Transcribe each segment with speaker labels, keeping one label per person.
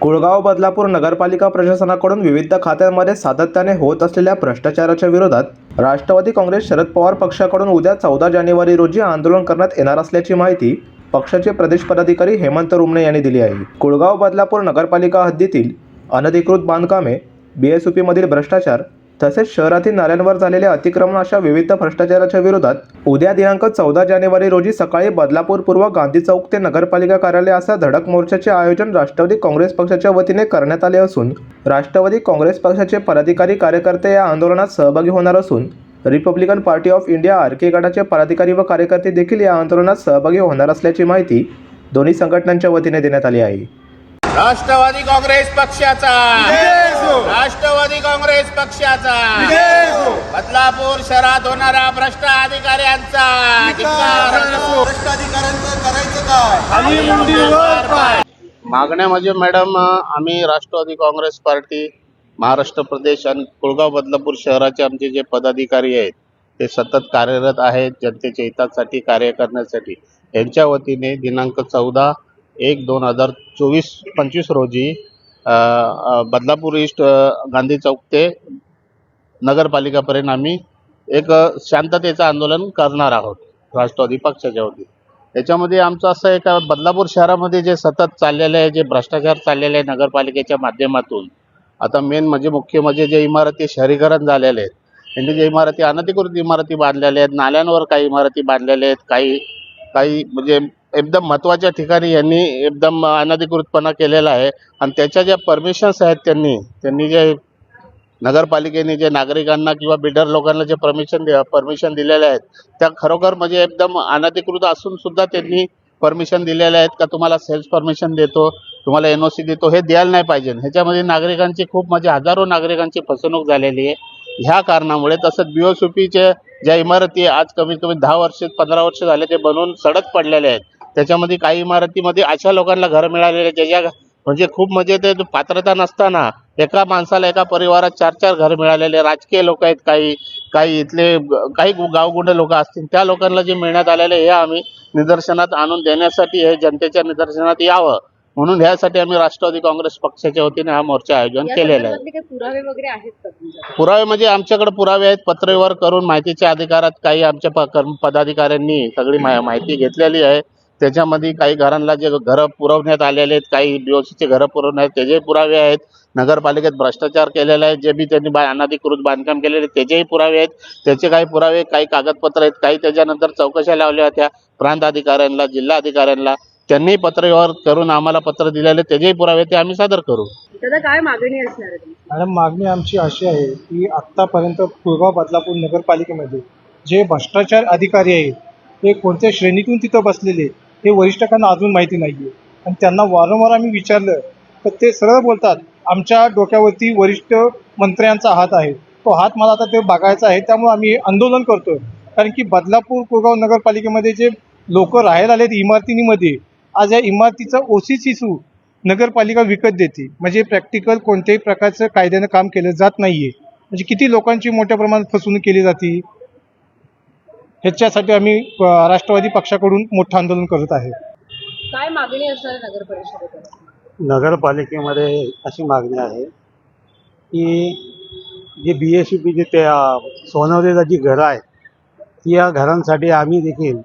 Speaker 1: कुळगाव बदलापूर नगरपालिका प्रशासनाकडून विविध खात्यांमध्ये सातत्याने होत असलेल्या भ्रष्टाचाराच्या विरोधात राष्ट्रवादी काँग्रेस शरद पवार पक्षाकडून उद्या चौदा जानेवारी रोजी आंदोलन करण्यात येणार असल्याची माहिती पक्षाचे प्रदेश पदाधिकारी हेमंत रुमणे यांनी दिली आहे. कुळगाव बदलापूर नगरपालिका हद्दीतील अनधिकृत बांधकामे बीएसयूपी मधील भ्रष्टाचार तसेच शहरातील नाल्यांवर झालेल्या अतिक्रमण अशा विविध भ्रष्टाचाराच्या विरोधात उद्या दिनांक चौदा जानेवारी रोजी सकाळी बदलापूर पूर्व गांधी चौक ते नगरपालिका कार्यालय असा धडक मोर्चाचे आयोजन राष्ट्रवादी काँग्रेस पक्षाच्या वतीने करण्यात आले असून राष्ट्रवादी काँग्रेस पक्षाचे पदाधिकारी कार्यकर्ते या आंदोलनात सहभागी होणार असून Republican party of India R K गटाचे पदाधिकारी व कार्यकर्ते देखील या आंदोलनात सहभागी होणार असल्याची माहिती दोन्ही संघटनांच्या वतीने देण्यात आली आहे.
Speaker 2: राष्ट्रवादी काँग्रेस पक्षाचा. राष्ट्रवादी काँग्रेस पक्षाचा. बदलापूर शहरात होणारा भ्रष्ट अधिकाऱ्यांचा
Speaker 3: करायचं काय
Speaker 2: मागण्या म्हणजे मॅडम आम्ही राष्ट्रवादी काँग्रेस पार्टी महाराष्ट्र प्रदेश आणि कुळगाव बदलापूर शहराचे आमचे जे पदाधिकारी आहेत ते सतत कार्यरत आहेत जनतेच्या हितासाठी कार्य करण्यासाठी. यांच्या वतीने दिनांक चौदा एक दोन हजार चोवीस पंचवीस रोजी बदलापूर ईस्ट गांधी चौक ते नगरपालिकापर्यंत आम्ही एक शांततेचं आंदोलन करणार आहोत राष्ट्रवादी पक्षाच्या वतीने. याच्यामध्ये आमचं असं आहे का बदलापूर शहरामध्ये जे सतत चाललेलं आहे जे भ्रष्टाचार चाललेले आहे नगरपालिकेच्या माध्यमातून आता मेन म्हणजे मुख्य म्हणजे जे इमारती शहरीकरण झालेले आहेत त्यांनी जे इमारती अनधिकृत इमारती बांधलेल्या आहेत नाल्यांवर काही इमारती बांधलेल्या आहेत काही काही म्हणजे एकदम महत्त्वाच्या ठिकाणी यांनी एकदम अनधिकृतपणा केलेला आहे. आणि त्याच्या ज्या परमिशन्स आहेत त्यांनी त्यांनी जे नगरपालिकेने जे नागरिकांना किंवा बिल्डर लोकांना जे परमिशन परमिशन दिलेले आहेत त्या खरोखर म्हणजे एकदम अनधिकृत असून सुद्धा त्यांनी परमिशन दिलेले आहेत का तुम्हाला सेल्स परमिशन देतो तुम्हाला एन ओ सी देतो हे द्यायला नाही पाहिजे. ह्याच्यामध्ये नागरिकांची खूप म्हणजे हजारो नागरिकांची फसवणूक झालेली आहे. ह्या कारणामुळे तसंच बी ओ सी पीच्या ज्या इमारती आज कमीत कमी दहा वर्ष पंधरा वर्ष झाले ते बनवून सडक पडलेले आहेत. त्याच्यामध्ये काही इमारतीमध्ये अशा लोकांना घर मिळालेले ज्याच्या म्हणजे खूप म्हणजे ते पात्रता नसताना एका माणसाला एका परिवारात चार चार घर मिळालेले. राजकीय लोक आहेत काही. काही इथले काही गावगुंड लोक असतील. त्या लोकांना जे मिळण्यात आलेले हे आम्ही निदर्शनात आणून देण्यासाठी हे जनतेच्या निदर्शनात यावं. म्हणून ह्यासाठी आम्ही राष्ट्रवादी काँग्रेस पक्षाच्या वतीने हा मोर्चा आयोजन केलेलं आहे.
Speaker 4: पुरावे वगैरे आहेत
Speaker 2: पुरावे म्हणजे आमच्याकडे पुरावे आहेत. पत्रव्यवहार करून माहितीच्या अधिकारात काही आमच्या पदाधिकाऱ्यांनी सगळी माहिती घेतलेली आहे. त्याच्यामध्ये काही घरांना जे घरं पुरवण्यात आलेले आहेत काही बीओसीचे घरं पुरवण्यात त्याचेही पुरावे आहेत. नगरपालिकेत भ्रष्टाचार केलेला आहे जे बी त्यांनी बा अनधिकृत बांधकाम केलेले आहेत, त्याचेही पुरावे आहेत. त्याचे काही पुरावे काही कागदपत्र आहेत काही त्याच्यानंतर चौकशा लावल्या होत्या. प्रांत अधिकाऱ्यांना जिल्हा अधिकाऱ्यांना त्यांनी पत्रव्यवहार करून आम्हाला पत्र दिलेले त्याचेही पुरावे ते आम्ही सादर करू.
Speaker 4: दादा काय मागणी असणार आहे? तुमची?
Speaker 5: मॅडम मागणी आमची अशी आहे की आत्तापर्यंत पूर्व बदलापूर नगरपालिकेमध्ये जे भ्रष्टाचार अधिकारी आहेत ते कोणत्या श्रेणीतून तिथं बसलेले हे वरिष्ठांना अजून माहिती नाही आहे आणि त्यांना वारंवार आम्ही विचारलं तर ते सरळ बोलतात आमच्या डोक्यावरती वरिष्ठ मंत्र्यांचा हात आहे. तो हात मला आता ते बघायचा आहे त्यामुळे आम्ही आंदोलन करतोय. कारण की बदलापूर कुळगाव नगरपालिकेमध्ये जे लोक राहायला आलेत इमारतींमध्ये आज या इमारतीचं ओसीसीसू नगरपालिका विकत देते. म्हणजे प्रॅक्टिकल कोणत्याही प्रकारचं कायद्यानं काम केलं जात नाहीये. म्हणजे किती लोकांची मोठ्या प्रमाणात फसवणूक केली जाते? ह्याच्यासाठी आम्ही राष्ट्रवादी पक्षाकडून मोठं आंदोलन करत आहे.
Speaker 4: काय मागणी असणार नगर परिषदेकडे?
Speaker 6: नगरपालिकेमध्ये अशी मागणी आहे की जे बी एस यू पीचे ते अ, सोनवलेला जी घरं आहेत ती या घरांसाठी आम्ही देखील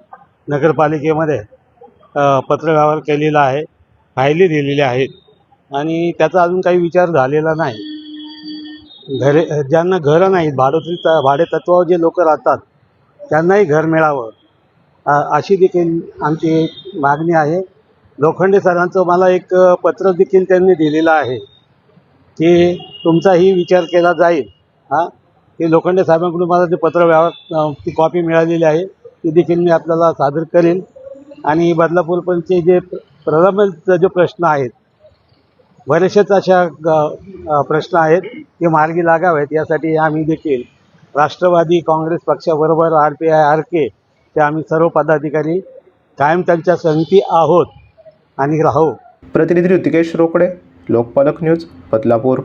Speaker 6: नगरपालिकेमध्ये पत्रव्यवहार केलेला आहे फायली दिलेल्या आहेत आणि त्याचा अजून काही विचार झालेला नाही. घरे ज्यांना घरं नाहीत भाडोत्री भाडे तत्वावर जे लोक राहतात त्यांनाही घर मिळावं. अशी देखील आमची एक मागणी आहे. लोखंडे सरांचं मला एक पत्र देखील त्यांनी दिलेलं आहे की तुमचाही विचार केला जाईल. हां? ते लोखंडे साहेबांकडून मला ते पत्र व्यवहार ती कॉपी मिळालेली आहे. ती देखील मी आपल्याला सादर करेन. आणि बदलापूरपणचे जे प्रलंबित जे प्रश्न आहेत बरेचसेच अशा ग- प्रश्न आहेत ते मार्गी लागावेत. यासाठी आम्ही देखील राष्ट्रवादी काँग्रेस पक्षाबरोबर R P I R K ते आम्ही सर्व पदाधिकारी कायम त्यांच्या संगती आहोत आणि राहू.
Speaker 1: प्रतिनिधी ऋतिकेश रोकडे लोकपालक न्यूज बदलापूर.